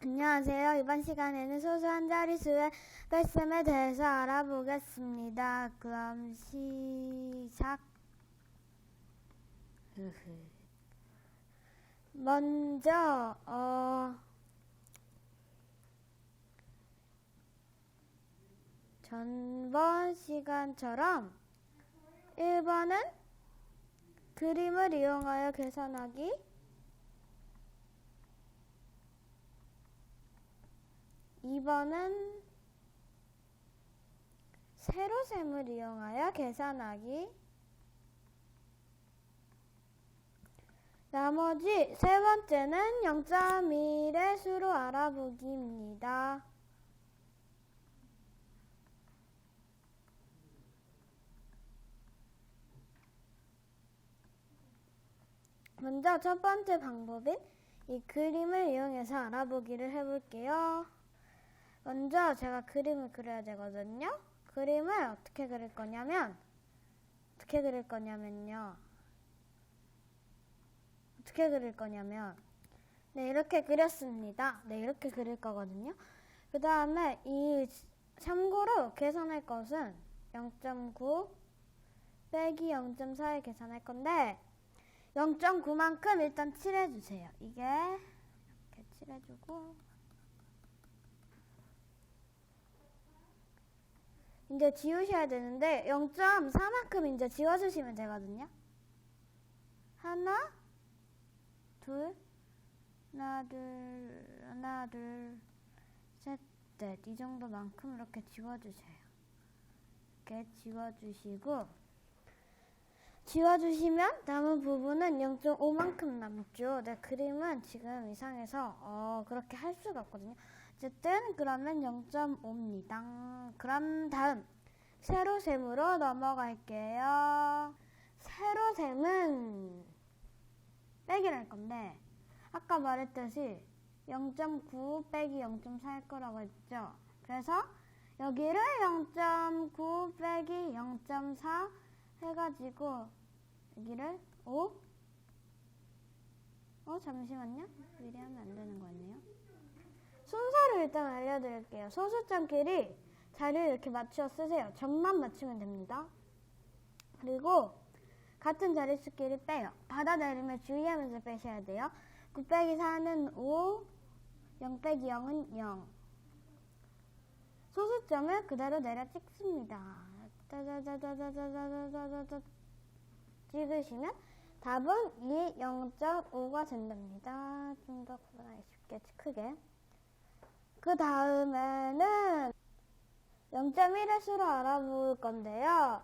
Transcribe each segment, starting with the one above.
안녕하세요. 이번 시간에는 소수 한 자릿수의 뺄셈에 대해서 알아보겠습니다. 그럼 시작. 먼저 어 전번 시간처럼 1번은 그림을 이용하여 계산하기 2번은 세로셈을 이용하여 계산하기 나머지 세 번째는 0.1의 수로 알아보기입니다. 먼저 첫 번째 방법인 이 그림을 이용해서 알아보기를 해볼게요. 먼저 제가 그림을 그려야 되거든요. 그림을 어떻게 그릴 거냐면 어떻게 그릴 거냐면요. 어떻게 그릴 거냐면 네 이렇게 그렸습니다. 네 이렇게 그릴 거거든요. 그 다음에 이 참고로 계산할 것은 0.9 빼기 0.4에 계산할 건데 0.9만큼 일단 칠해주세요. 이게 이렇게 칠해주고 이제 지우셔야 되는데 0.4만큼 이제 지워주시면 되거든요. 하나, 둘, 하나, 둘, 하나, 둘, 셋, 넷. 이 정도만큼 이렇게 지워주세요. 이렇게 지워주시고 지워주시면 남은 부분은 0.5만큼 남죠. 네, 그림은 지금 이상해서 어, 그렇게 할 수가 없거든요. 어쨌든 그러면 0.5입니다. 그럼 다음 세로셈으로 넘어갈게요. 세로셈은 빼기를 할 건데 아까 말했듯이 0.9 빼기 0.4일 거라고 했죠. 그래서 여기를 0.9 빼기 0.4 해가지고 여기를 5 어? 잠시만요. 미리 하면 안 되는 거였네요. 순서를 일단 알려드릴게요. 소수점끼리 자리를 이렇게 맞춰 쓰세요. 점만 맞추면 됩니다. 그리고 같은 자릿수끼리 빼요. 받아내리면 주의하면서 빼셔야 돼요. 9 빼기 4는 5, 0 빼기 0은 0. 소수점을 그대로 내려 찍습니다. 따다다다다다다다다다 찍으시면 답은 이 0.5가 된답니다. 좀 더 구분하기 쉽게 크게. 그 다음에는 0.1의 수로 알아볼 건데요.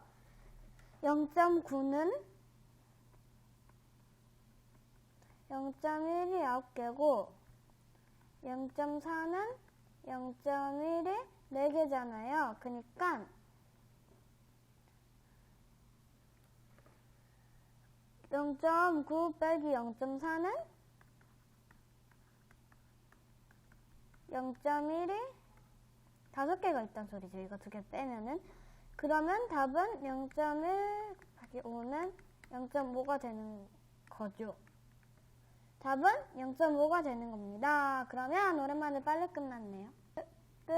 0.9는 0.1이 9개고 0.4는 0.1이 4개잖아요. 그러니까 0.9 빼기 0.4는 0.1이 다섯 개가 있단 소리죠. 이거 두 개 빼면은. 그러면 답은 0.1 곱하기 5는 0.5가 되는 거죠. 답은 0.5가 되는 겁니다. 그러면 오랜만에 빨리 끝났네요. 끝.